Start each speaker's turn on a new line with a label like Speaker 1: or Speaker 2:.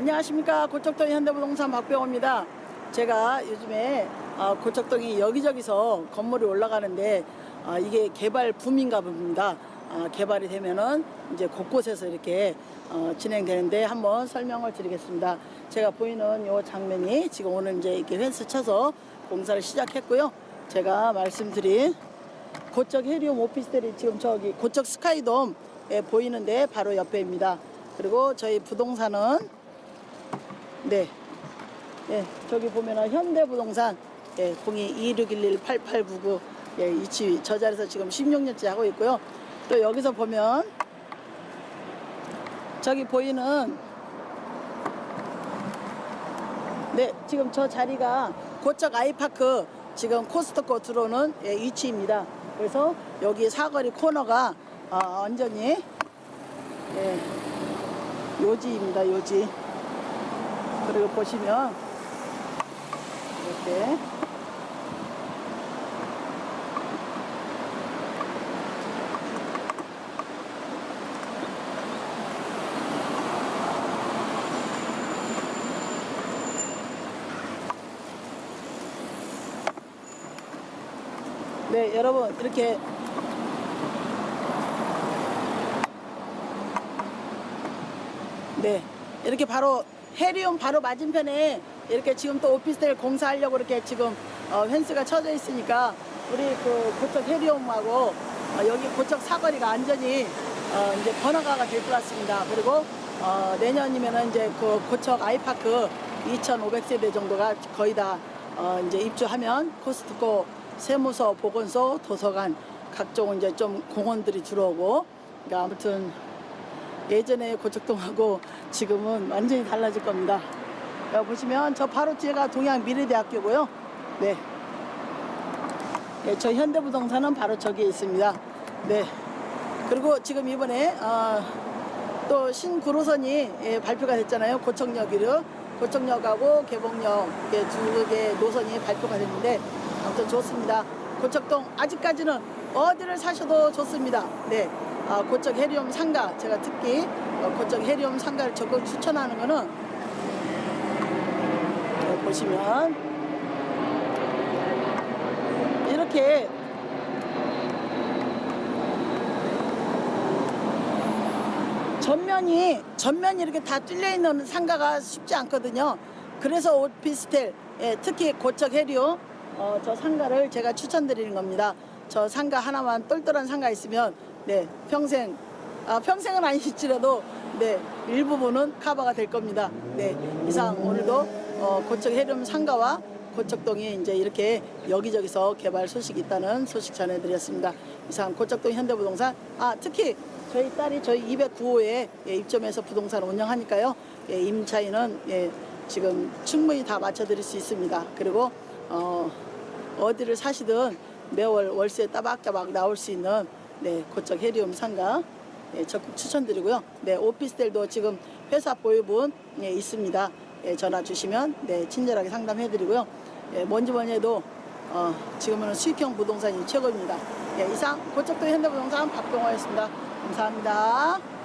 Speaker 1: 안녕하십니까 고척동 현대부동산 박병호입니다. 제가 요즘에 어, 고척동이 여기저기서 건물이 올라가는데 어, 이게 개발 붐인가 봅니다. 어, 개발이 되면은 이제 곳곳에서 이렇게 어, 진행되는데 한번 설명을 드리겠습니다. 제가 보이는 요 장면이 지금 오늘 이제 이렇게 펜스 쳐서 공사를 시작했고요. 제가 말씀드린 고척 해리움 오피스텔이 지금 저기 고척 스카이돔에 보이는데 바로 옆에입니다. 그리고 저희 부동산은 네, 예, 저기 보면은 현대부동산 예, 02-2611-8899 예, 이치 저 자리에서 지금 16년째 하고 있고요. 또 여기서 보면 저기 보이는 네, 지금 저 자리가 고척 아이파크 지금 코스트코 들어오는 예, 위치입니다. 그래서 여기 사거리 코너가 어, 완전히 예, 요지입니다. 요지. 그리고 보시면 이렇게 네 여러분 이렇게 네 이렇게 바로 해리움 바로 맞은편에 이렇게 지금 또 오피스텔 공사하려고 이렇게 지금 어, 펜스가 쳐져 있으니까 우리 그 고척 해리움하고 어, 여기 고척 사거리가 완전히 어, 이제 번화가가 될 것 같습니다. 그리고 어, 내년이면은 이제 그 고척 아이파크 2,500세대 정도가 거의 다 어, 이제 입주하면 코스트코 세무서, 보건소, 도서관 각종 이제 좀 공원들이 들어오고 그러니까 아무튼 예전에 고척동하고 지금은 완전히 달라질 겁니다. 여기 보시면 저 바로 뒤가 동양 미래대학교고요. 네. 네, 저 현대부동산은 바로 저기에 있습니다. 네. 그리고 지금 이번에 어, 또 신구로선이 예, 발표가 됐잖아요. 고척역이요. 고척역하고 개봉역 이렇게 두개 노선이 발표가 됐는데 아무튼 좋습니다. 고척동 아직까지는 어디를 사셔도 좋습니다. 네. 아, 고척 해리움 상가 제가 특히 어, 고척 해리움 상가를 적극 추천하는 거는 여기 보시면 이렇게 전면이 전면이 이렇게 다 뚫려 있는 상가가 쉽지 않거든요. 그래서 오피스텔 예, 특히 고척 해리움 어, 저 상가를 제가 추천드리는 겁니다. 저 상가 하나만 똘똘한 상가 있으면 네 평생 아, 평생은 아니실지라도 네 일부분은 커버가 될 겁니다. 네 이상 오늘도 어, 고척 해리움 상가와 고척동이 이제 이렇게 여기저기서 개발 소식이 있다는 소식 전해드렸습니다. 이상 고척동 현대부동산 아 특히 저희 딸이 저희 209호에 예, 입점해서 부동산 운영하니까요. 예, 임차인은 예, 지금 충분히 다 맞춰드릴 수 있습니다. 그리고 어, 어디를 사시든 매월 월세 따박따박 나올 수 있는 네, 고척 해리움 상가 예, 적극 추천드리고요. 네, 오피스텔도 지금 회사 보유분 예, 있습니다. 예, 전화 주시면 네, 친절하게 상담해드리고요. 예, 뭔지 뭐니 해도 어, 지금은 수익형 부동산이 최고입니다. 예, 이상 고척도 현대부동산 박병호였습니다. 감사합니다.